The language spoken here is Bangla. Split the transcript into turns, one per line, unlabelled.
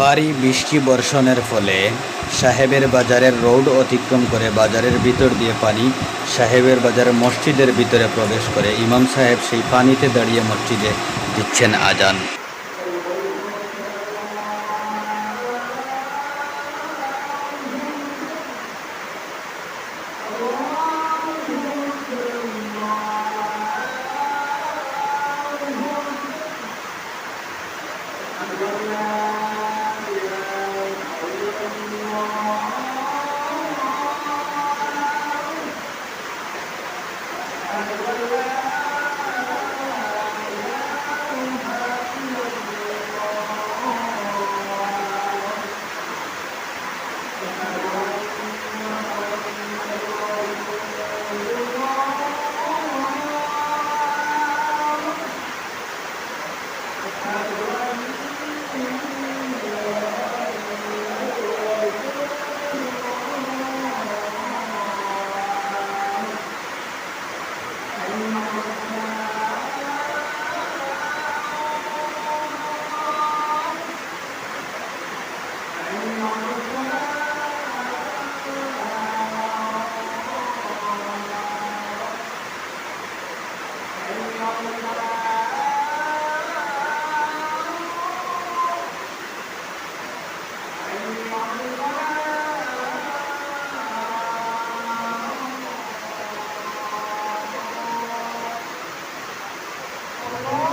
ভারী বৃষ্টি বর্ষণের ফলে সাহেবের বাজারের রোড অতিক্রম করে বাজারের ভিতর দিয়ে পানি সাহেবের বাজার মসজিদের ভিতরে প্রবেশ করে। ইমাম সাহেব সেই পানিতে দাঁড়িয়ে মসজিদে দিচ্ছেন আজান। Lord.